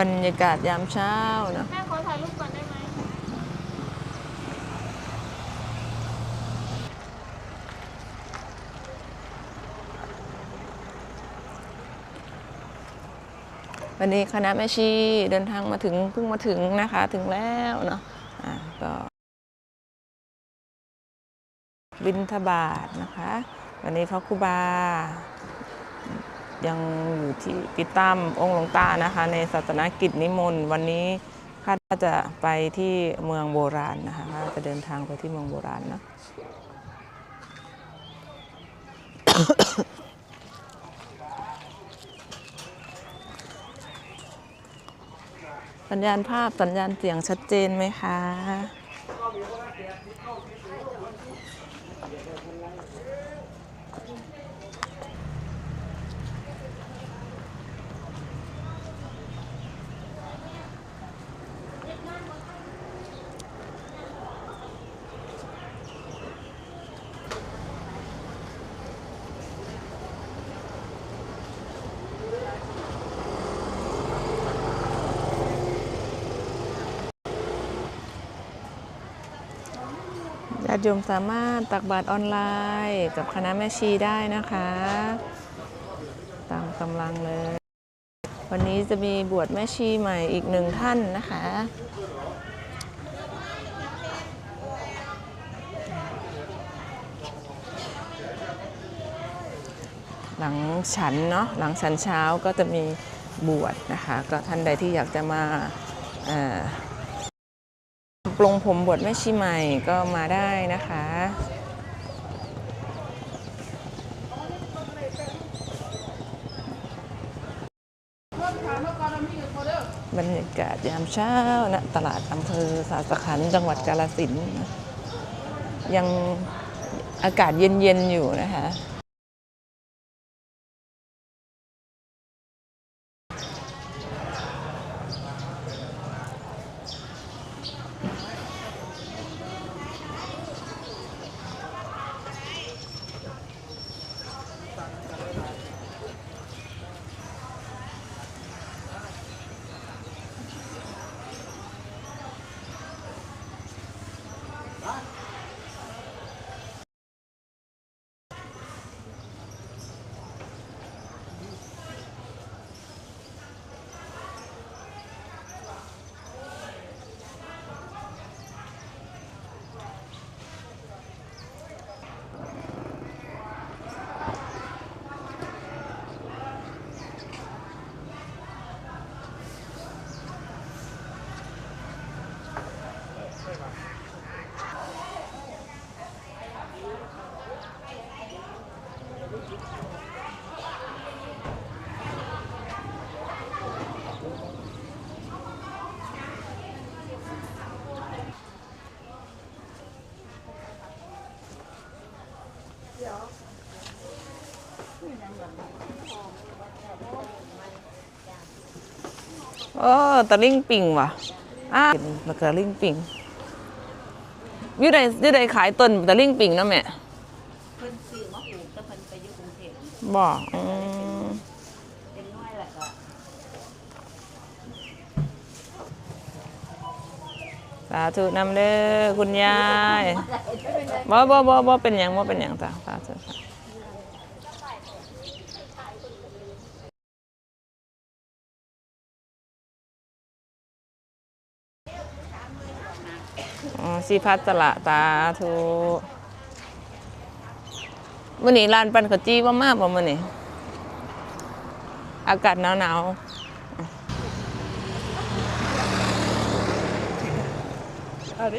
บรรยากาศยามเช้าเนอะแม่ขอถ่ายรูปก่อนได้ไหมวันนี้คณะแม่ชีเดินทางมาถึงเพิ่งมาถึงนะคะถึงแล้วเนาะอะก็บินทบาทนะคะ วันนี้พระครูบา ยังอยู่ที่ติดตามองค์หลวงตานะคะ ในศาสนกิจนิมนต์วันนี้คาดว่าจะไปที่เมืองโบราณนะคะจะเดินทางไปที่เมืองโบราณนะสัญญาณภาพสัญญาณเสียงชัดเจนไหมคะญ ติโยมสามารถตักบาตรออนไลน์กับคณะแม่ชีได้นะคะ ตามกำลังเลย วันนี้จะมีบวชแม่ชีใหม่อีกหนึ่งท่านนะคะหลังฉันเนาะหลังฉันเช้าก็จะมีบวชนะคะ ก็ท่านใดที่อยากจะมา ปลงผมบวชแม่ชีใหม่ก็มาได้นะคะ บรรยากาศยามเช้าณตลาดอำเภอสาสขันจังหวัดกาลสินยังอากาศเย็นๆอยู่นะคะ โอ้ตะลิ่งปิงว่ะอ้าแล้วก็ลิ่งปิงยู่ใดยู่ใดขายต้นตะลิ่งปิงนะแม่เพิ่นซื้อมาปลูกแต่เพิ่นไปอยู่กรุงเทพบอกอืมเป็นน้อยแหละก็สาธุนำเด้อคุณยายบ่บ่บ่บ่เป็นหยังบ่เป็นหยังจ้ะสาธุค่ะอ๋อ สิพัสละตาธุมื่อนี้ร้านปันขจีว่ามากบ่มื่อนี้อากาศหนาวๆเอะไร